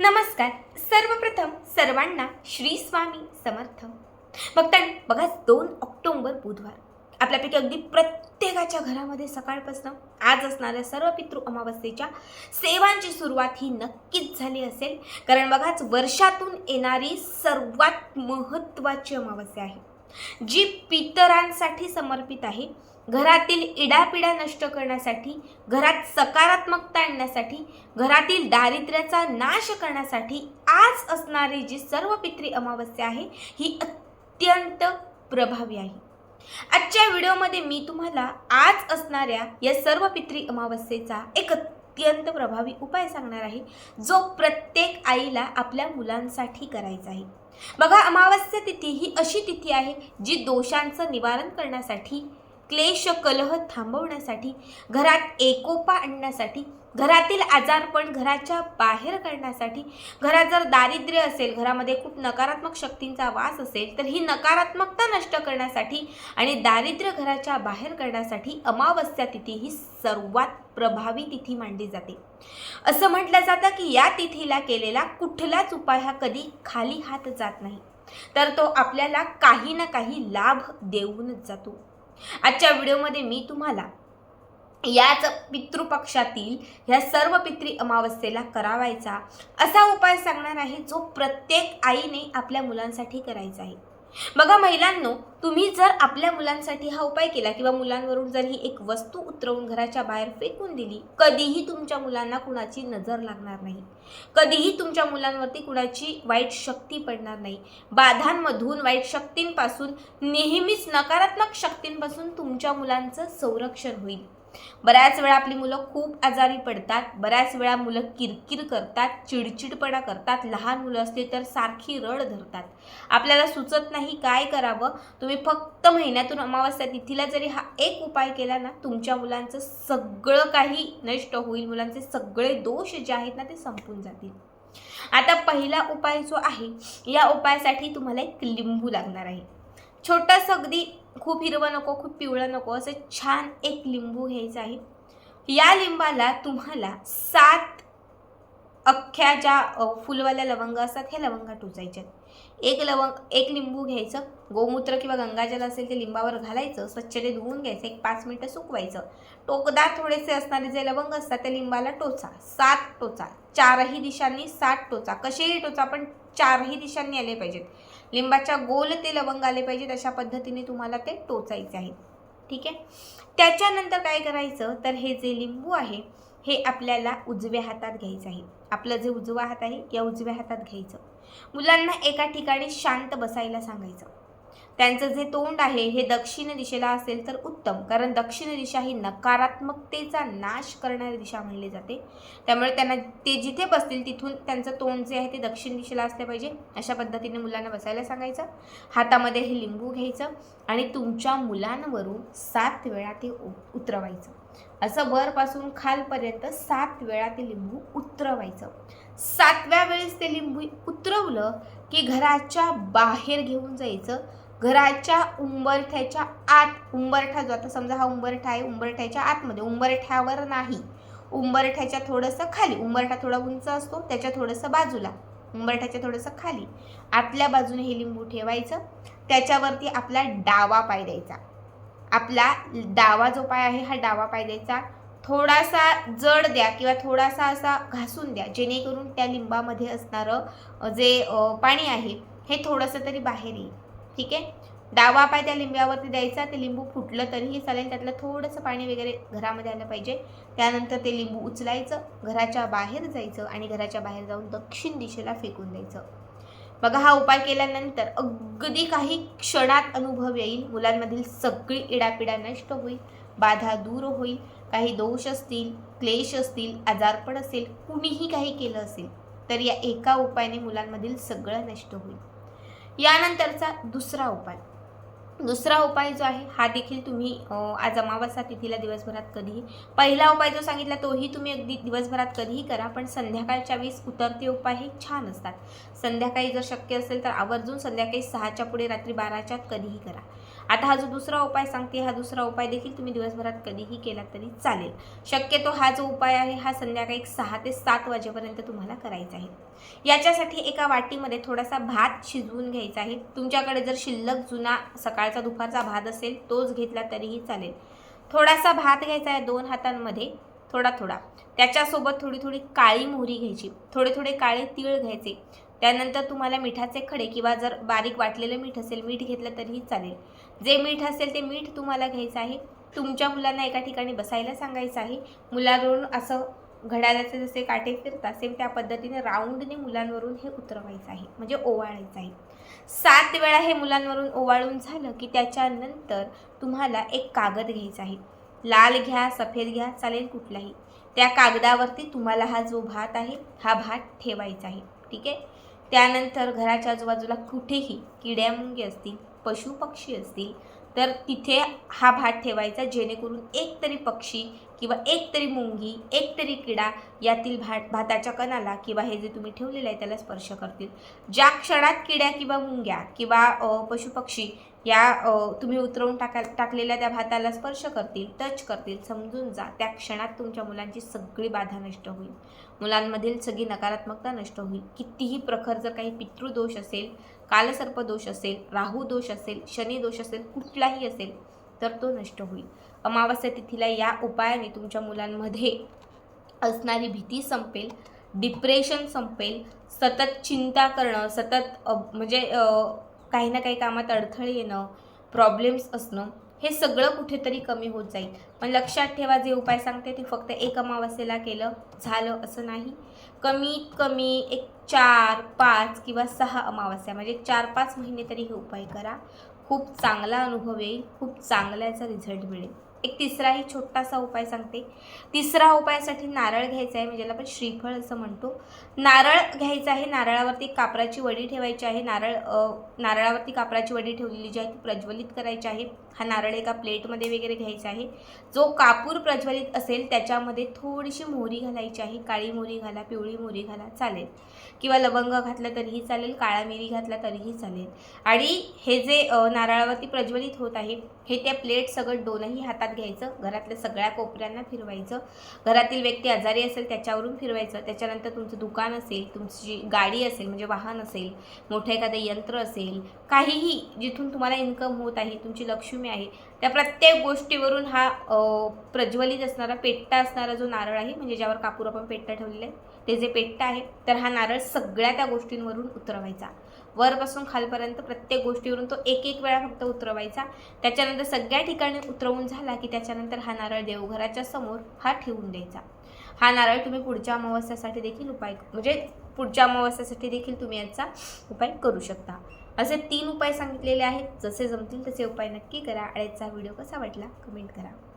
नमस्कार. सर्वप्रथम सर्वांना श्री स्वामी समर्थ. भक्तांनी बघा दोन ऑक्टोबर बुधवार. आपल्यापैकी अगदी प्रत्येकाच्या घरामध्ये सकाळपासून आज असणाऱ्या सर्व पितृ अमावस्येच्या सेवांची सुरुवात ही नक्कीच झाली असेल. कारण बघाच वर्षातून येणारी सर्वात महत्त्वाची अमावस्या आहे. जी पितरांसाठी समर्पित आहे घरातील इडापिडा नष्ट करण्यासाठी घरात सकारात्मकता आणण्यासाठी घरातील दारिद्र्याचा नाश करण्यासाठी आज असणारी जी सर्व पित्री अमावस्या आहे ही अत्यंत प्रभावी आहे. आजच्या व्हिडिओमध्ये मी तुम्हाला आज असणाऱ्या या सर्व पित्री अमावस्येचा एक अत्यंत प्रभावी उपाय सांगणार आहे जो प्रत्येक आईला आपल्या मुलांसाठी करायचा आहे. बघा अमावस्या तिथी ही अशी तिथी आहे जी दोषांचं निवारण करण्यासाठी क्लेश कलह थांबवण्यासाठी घरात एकोपा आणण्यासाठी घरातील आजारपण घराच्या बाहेर काढण्यासाठी घरात जर दारिद्र्य असेल घरामध्ये खूप नकारात्मक शक्तींचा वास असेल तर ही नकारात्मकता नष्ट करण्यासाठी आणि दारिद्र्य घराच्या बाहेर करण्यासाठी अमावस्या तिथी ही सर्वात प्रभावी तिथी मानली जाते. असं म्हटलं जातं की या तिथीला केलेला कुठलाच उपाय हा कधी खाली हात जात नाही. तर तो आपल्याला काही ना काही लाभ देऊनच जातो. आजच्या व्हिडिओमध्ये मी तुम्हाला याच पितृपक्षातील ह्या सर्व पितृ अमावस्येला करावायचा असा उपाय सांगणार आहे जो प्रत्येक आईने आपल्या मुलांसाठी करायचा आहे. बघा महिलांनो तुम्ही जर आपल्या मुलांसाठी हा उपाय केला किंवा मुलांवरून जर ही एक वस्तू उतरवून घराच्या बाहेर फेकून दिली कधीही तुमच्या मुलांना कुणाची नजर लागणार नाही. कधीही तुमच्या मुलांवरती कुणाची वाईट शक्ती पडणार नाही. बाधांमधून वाईट शक्तींपासून नेहमीच नकारात्मक शक्तींपासून तुमच्या मुलांचं संरक्षण होईल. बऱ्याच वेळा आपली मुलं खूप आजारी पडतात बऱ्याच वेळा मुलं किरकिर करतात चिडचिडपणा करतात लहान मुलं असली तर सारखी रड धरतात. आपल्याला सुचत नाही काय करावं. तुम्ही फक्त महिन्यातून अमावस्या तिथीला जरी हा एक उपाय केला ना तुमच्या मुलांचं सगळं काही नष्ट होईल. मुलांचे सगळे दोष जे आहेत ना ते संपून जातील. आता पहिला उपाय जो आहे या उपायासाठी तुम्हाला एक लिंबू लागणार आहे. छोटंसं अगदी खूप हिरवं नको खूप पिवळं नको असं छान एक लिंबू घ्यायचं आहे. या लिंबाला तुम्हाला सात अख्ख्या ज्या फुलवाल्या लवंग असतात हे लवंगा टोचायच्यात एक लवंग एक लिंबू घ्यायचं गोमूत्र किंवा गंगाजल असेल ते लिंबावर घालायचं स्वच्छते धुवून घ्यायचं एक पाच मिनटं सुकवायचं. टोकदार थोडेसे असणारे जे लवंग असतात त्या लिंबाला टोचा सात टोचा चारही दिशांनी सात टोचा. कसेही टोचा पण चारही दिशांनी आले पाहिजेत. लिंबाच्या गोल ते लवंग आले पाहिजेत अशा पद्धतीने तुम्हाला ते टोचायचे आहे. ठीक आहे? त्याच्यानंतर काय करायचं? तर हे जे लिंबू आहे हे आपल्याला उजव्या हातात घ्यायचं आहे. आपलं जे उजवा हात आहे या उजव्या हातात घ्यायचं. मुलांना एका ठिकाणी शांत बसायला सांगायचं. त्यांचं जे तोंड आहे हे दक्षिण दिशेला असेल तर उत्तम. कारण दक्षिण दिशा ही नकारात्मकतेचा नाश करणारी दिशा म्हणली जाते. त्यामुळे त्यांना ते जिथे बसतील तिथून त्यांचं तोंड जे आहे ते दक्षिण दिशेला असले पाहिजे. अशा पद्धतीने मुलांना बसायला सांगायचं. हातामध्ये हे लिंबू घ्यायचं आणि तुमच्या मुलांवरून सात वेळा ते उ- उतरवायचं. असं वरपासून खालपर्यंत सात वेळा ते लिंबू उतरवायचं. सातव्या वेळेस ते लिंबू उतरवलं की घराच्या बाहेर घेऊन जायचं. घराच्या उंबरठ्याच्या आत उंबरठा जो आता समजा हा उंबरठा आहे उंबरठ्याच्या आतमध्ये उंबरठ्यावर नाही. उंबरठ्याच्या थोडंसं खाली उंबरठा थोडा उंच असतो त्याच्या थोडंसं बाजूला उंबरठ्याच्या थोडंसं खाली. आतल्या बाजूने हे लिंबू ठेवायचं. त्याच्यावरती आपला डावा पाय द्यायचा. आपला डावा जो पाय आहे हा डावा पाय द्यायचा. थोडासा जड द्या किंवा थोडासा असा घासून द्या जेणेकरून त्या लिंबामध्ये असणारं जे पाणी आहे हे थोडंसं तरी बाहेर येईल. ठीक आहे? डावा पाय त्या लिंबावरती द्यायचा ते लिंबू फुटलं तरीही चालेल त्यातलं थोडंसं पाणी वगैरे घरामध्ये आलं पाहिजे. त्यानंतर ते लिंबू उचलायचं घराच्या बाहेर जायचं आणि घराच्या बाहेर जाऊन दक्षिण दिशेला फेकून द्यायचं. बघा हा उपाय केल्यानंतर अगदी काही क्षणात अनुभव येईल. मुलांमधील सगळी इडापिडा नष्ट होईल बाधा दूर होईल काही दोष असतील क्लेश असतील आजारपण असेल कुणीही काही केलं असेल तर या एका उपायाने मुलांमधील सगळं नष्ट होईल. यानंतरचा दुसरा उपाय. दुसरा उपाय जो आहे हा देखील तुम्ही आज अमावस्या तिथीला दिवसभरात कधीही पहिला उपाय जो सांगितला तोही तुम्ही अगदी दिवसभरात कधीही करा पण संध्याकाळच्या वेळेस उतरते उपाय हे छान असतात. संध्याकाळी जर शक्य असेल तर आवर्जून संध्याकाळी सहाच्या पुढे रात्री बाराच्या कधीही करा. आता हा जो दुसरा उपाय सांगते हा दुसरा उपाय देखील तुम्ही दिवसभरात कधीही केला तरी चालेल. शक्यतो हा जो उपाय आहे हा संध्याकाळी एक सहा ते सात वाजेपर्यंत तुम्हाला करायचा आहे. याच्यासाठी एका वाटीमध्ये थोडासा भात शिजवून घ्यायचा आहे. तुमच्याकडे जर शिल्लक जुना सकाळ सकाळचा दुपारचा भात असेल तोच घेतला तरीही चालेल. थोडासा भात घ्यायचा आहे दोन हातांमध्ये थोडा थोडा. त्याच्यासोबत थोडी थोडी काळी मोहरी घ्यायची. थोडे थोडे काळे तीळ घ्यायचे. त्यानंतर तुम्हाला मिठाचे खडे किंवा जर बारीक वाटलेलं मीठ असेल मीठ घेतलं तरीही चालेल. जे मीठ असेल ते मीठ तुम्हाला घ्यायचं आहे. तुमच्या मुलांना एका ठिकाणी बसायला सांगायचं आहे. मुलांकडून असं घड्याळाचे जसे काटे फिरतात सेम त्या पद्धतीने राऊंडने मुलांवरून हे उतरवायचं आहे म्हणजे ओवाळायचं आहे. सात वेळा हे मुलांवरून ओवाळून झालं की त्याच्यानंतर तुम्हाला एक कागद घ्यायचा आहे. लाल घ्या सफेद घ्या चालेल कुठलाही. त्या कागदावरती तुम्हाला हा जो भात आहे हा भात ठेवायचा आहे ठीक आहे? त्यानंतर घराच्या आजूबाजूला कुठेही किड्या मुंगी असतील पशुपक्षी असतील तर तिथे हा भात ठेवायचा जेणेकरून एक तरी पक्षी किंवा एक तरी मुंगी एक तरी किडा यातील भात भाताच्या कणाला किंवा हे जे तुम्ही ठेवलेलं आहे त्याला स्पर्श करतील. ज्या क्षणात किड्या किंवा मुंग्या किंवा पशुपक्षी या तुम्ही उतरवून टाका टाकलेल्या त्या भाताला स्पर्श करतील टच करतील समजून जा त्या क्षणात तुमच्या मुलांची सगळी बाधा नष्ट होईल. मुलांमधील सगळी नकारात्मकता नष्ट होईल. कितीही प्रखर जर काही पितृदोष असेल कालसर्प दोष असेल राहू दोष असेल शनी दोष असेल कुठलाही असेल तर तो नष्ट होईल. अमावस्या तिथीला या उपायाने तुमच्या मुलांमध्ये असणारी भीती संपेल डिप्रेशन संपेल सतत चिंता करणं सतत म्हणजे काही ना काही कामात अडथळे येणं प्रॉब्लेम्स असणं हे सगळं कुठेतरी कमी होत जाईल. पण लक्षात ठेवा जे उपाय सांगते ते फक्त एक अमावस्येला केलं झालं असं नाही. कमीत कमी एक चार पाच किंवा सहा अमावस्या म्हणजे चार पाच महिने तरी हे उपाय करा. खूप चांगला अनुभव येईल खूप चांगला याचा रिझल्ट मिळेल. एक तिसराही छोटासा उपाय सांगते. तिसरा उपायासाठी नारळ घ्यायचा आहे म्हणजे ज्याला आपण श्रीफळ असं म्हणतो. नारळ घ्यायचं आहे नारळावरती कापराची वडी ठेवायची आहे. नारळ नारळावरती कापराची वडी ठेवलेली जी आहे ती प्रज्वलित करायची आहे. हा नारळ एका प्लेटमध्ये वगैरे घ्यायचा आहे. जो कापूर प्रज्वलित असेल त्याच्यामध्ये थोडीशी मोहरी घालायची आहे. काळी मोहरी घाला पिवळी मोहरी घाला चालेल. किंवा लवंग घातला तरीही चालेल काळा मिरी घातला तरीही चालेल. आणि हे जे नारळावरती प्रज्वलित होत आहे हे त्या प्लेट सगळं दोनही हातात घ्यायचं. घरातल्या सगळ्या कोपऱ्यांना फिरवायचं. घरातील व्यक्ती आजारी असेल त्याच्यावरून फिरवायचं. त्याच्यानंतर तुमचं दुकान असेल तुमची गाडी असेल म्हणजे वाहन असेल मोठं एखादं यंत्र असेल काहीही जिथून तुम्हाला इन्कम होत आहे तुमची लक्ष्मी आहे. त्या प्रत्येक गोष्टीवरून हा प्रज्वलित असणारा पेट्टा असणारा जो नारळ आहे म्हणजे ज्यावर कापूर आपण पेट्टा ठेवलेला आहे ते जे पेट्टा आहे तर हा नारळ सगळ्या त्या गोष्टींवरून उतरवायचा. वरपासून खालपर्यंत प्रत्येक गोष्टीवरून तो एक एक वेळा फक्त उतरवायचा. त्याच्यानंतर सगळ्या ठिकाणी उतरवून झाला की त्याच्यानंतर हा नारळ देवघराच्या समोर हा ठेवून द्यायचा. हा नारळ तुम्ही पुढच्या अमावस्यासाठी देखील उपाय म्हणजे पुढच्या अमावस्यासाठी देखील तुम्ही याचा उपाय करू शकता. असे तीन उपाय सांगितलेले आहेत. जसे जमतील तसे उपाय नक्की करा. आणि आजचा व्हिडिओ कसा वाटला? कमेंट करा.